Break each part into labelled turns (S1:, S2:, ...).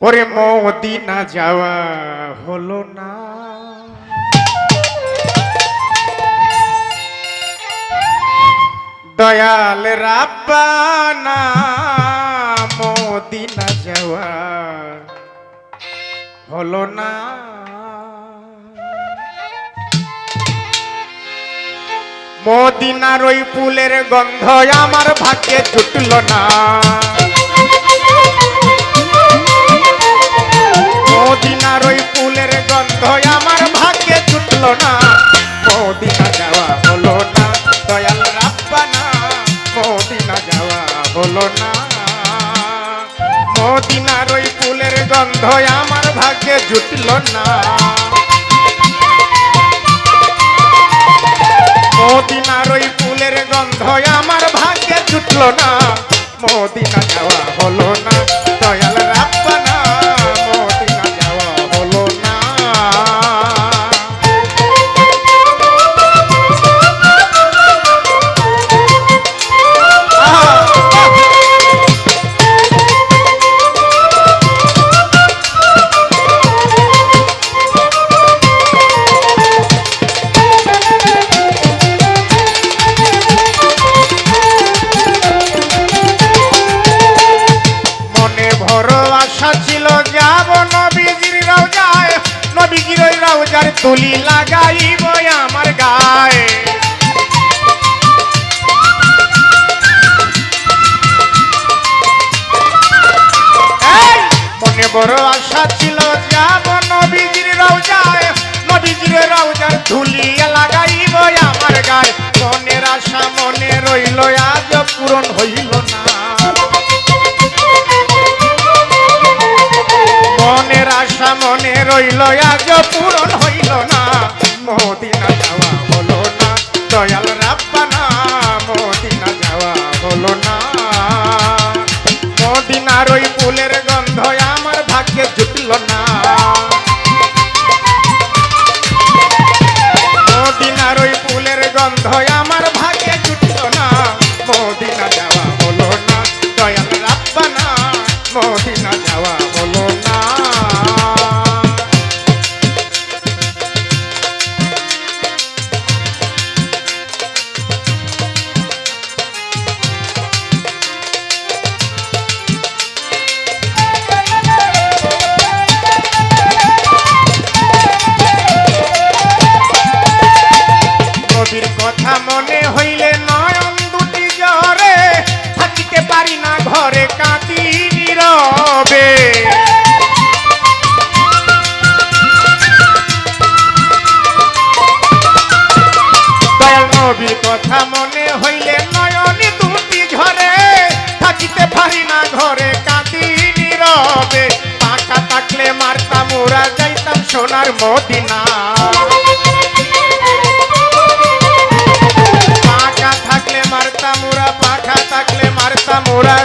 S1: ওরে মদিনা যাওয়া হলো না। দয়াল রাব্বানা মদিনা যাওয়া হলো না। মদিনার ওই ফুলের গন্ধ আমার ভাগ্যে জুটল না। মদিনার ওই ফুলের গন্ধ, আমার ভাগ্যে জুটল না। মদিনা যাওয়া হলো না, দয়াল মদিনা যাওয়া হলো না। মদিনার ওই ফুলের গন্ধ, আমার ভাগ্যে জুটল না। মদিনার ওই ফুলের গন্ধ, আমার ভাগ্যে জুটল না। মদিনা যাওয়া হলো না রওজার তুলি লাগাইব আমার গায়ে। বড় আশা ছিল যাব নবীজির রওজায়, নবীজির রওজার ধুলি লাগাইব আমার গায়ে। মনের আশা মনে রইল, আজ পূরণ হইল না। মনের আশা মনে রইল, আজ পূরণ দয়াল রাব্বানা মদিনা যাওয়া হলো না। মদিনার ওই ফুলের গন্ধ আমার ভাগ্যে জুটল না। মদিনার ওই ফুলের গন্ধ নবীর কথা মনে হইলে নয়নে দুটি ঝরে থাকিতে পারি না, ঘরে কাঁদি নীরবে। পাখা থাকলে মারতাম ওরা যাইতাম সোনার মদিনা। থাকলে মারতাম ওরা পাখা থাকলে মারতাম ওরা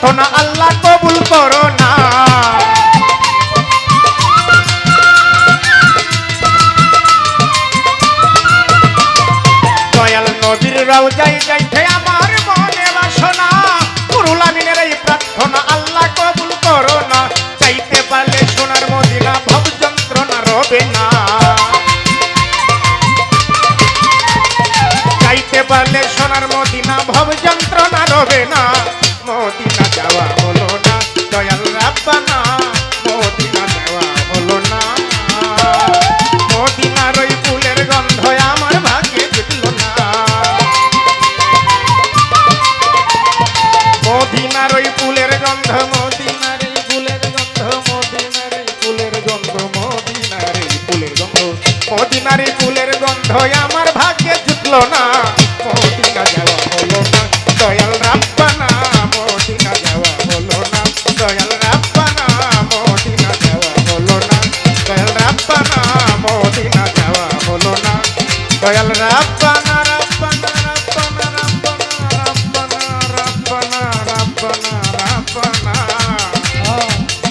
S1: প্রার্থনা আল্লাহ কবুল করো না। দয়াল নদীর রওজায় যাইতে আমার মনে বাসনা। নুরুল আমিনের এই প্রার্থনা আল্লাহ কবুল করো না। চাইতে পারলে সোনার মদিনা ভব যন্ত্রণা রবে না। যাইতে পারলে সোনার মদিনা ভব যন্ত্রণা রবে না। মদিনা ফুলের গন্ধ আমার ভাগ্যে মদিনার ফুলের গন্ধ ফুলের গন্ধ ফুলের গন্ধ ফুলের গন্ধ ফুলের গন্ধ আমার ভাগ্যে জুটল না।